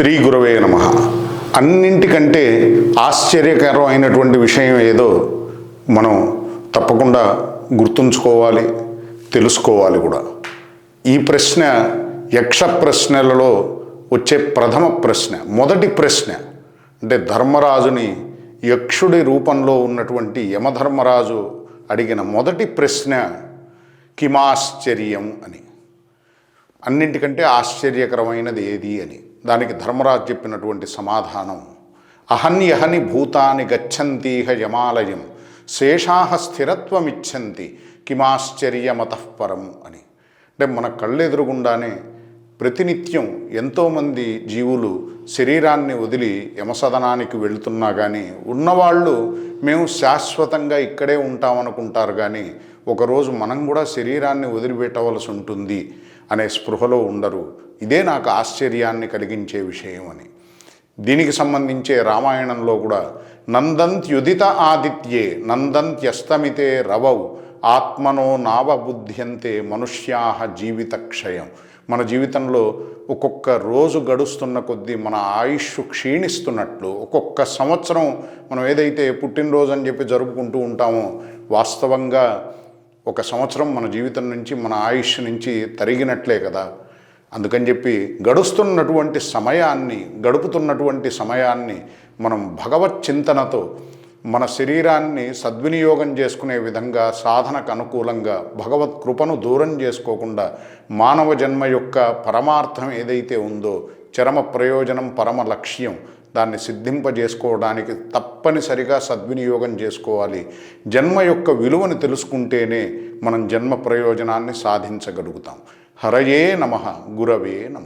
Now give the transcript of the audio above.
శ్రీ గురవే నమ. అన్నింటికంటే ఆశ్చర్యకరమైనటువంటి విషయం ఏదో మనం తప్పకుండా గుర్తుంచుకోవాలి తెలుసుకోవాలి కూడా. ఈ ప్రశ్న యక్ష ప్రశ్నలలో వచ్చే ప్రథమ ప్రశ్న మొదటి ప్రశ్న అంటే ధర్మరాజుని యక్షుడి రూపంలో ఉన్నటువంటి యమధర్మరాజు అడిగిన మొదటి ప్రశ్న కిమాశ్చర్యం అని. అన్నింటికంటే ఆశ్చర్యకరమైనది ఏది అని. దానికి ధర్మరాజు చెప్పినటువంటి సమాధానం అహన్యహని భూతాని గచ్చంతీహ యమాలయం శేషాహ స్థిరత్వమిచ్చంతి కిమాశ్చర్యమతఃపరం అని. అంటే మన కళ్ళెదురుగుండానే ప్రతినిత్యం ఎంతోమంది జీవులు శరీరాన్ని వదిలి యమసదనానికి వెళుతున్నా కానీ ఉన్నవాళ్ళు మేము శాశ్వతంగా ఇక్కడే ఉంటామనుకుంటారు కానీ ఒకరోజు మనం కూడా శరీరాన్ని వదిలిపెట్టవలసి ఉంటుంది. అనే స్పృహలో ఉండరు. ఇదే నాకు ఆశ్చర్యాన్ని కలిగించే విషయం అని. దీనికి సంబంధించే రామాయణంలో కూడా నందంత్యుదిత ఆదిత్యే నందంత్యస్తమితే రవౌ ఆత్మనో నావబుద్ధ్యంతే మనుష్యాహ జీవిత క్షయం మన జీవితంలో ఒక్కొక్క రోజు గడుస్తున్న కొద్దీ మన ఆయుష్ క్షీణిస్తున్నట్లు ఒక్కొక్క సంవత్సరం మనం ఏదైతే పుట్టినరోజు అని చెప్పి జరుపుకుంటూ ఉంటామో వాస్తవంగా ఒక సంవత్సరం మన జీవితం నుంచి మన ఆయుష్ నుంచి తరిగినట్లే కదా. అందుకని చెప్పి గడుస్తున్నటువంటి సమయాన్ని గడుపుతున్నటువంటి సమయాన్ని మనం భగవత్ చింతనతో మన శరీరాన్ని సద్వినియోగం చేసుకునే విధంగా సాధనకు అనుకూలంగా భగవత్ కృపను దూరం చేసుకోకుండా మానవ జన్మ యొక్క పరమార్థం ఏదైతే ఉందో చరమ ప్రయోజనం పరమ లక్ష్యం దాన్ని సిద్ధింపజేసుకోవడానికి తప్పనిసరిగా సద్వినియోగం చేసుకోవాలి. జన్మ యొక్క విలువను తెలుసుకుంటేనే మనం జన్మ ప్రయోజనాన్ని సాధించగలుగుతాం. హరయే నమ గురవే నమ.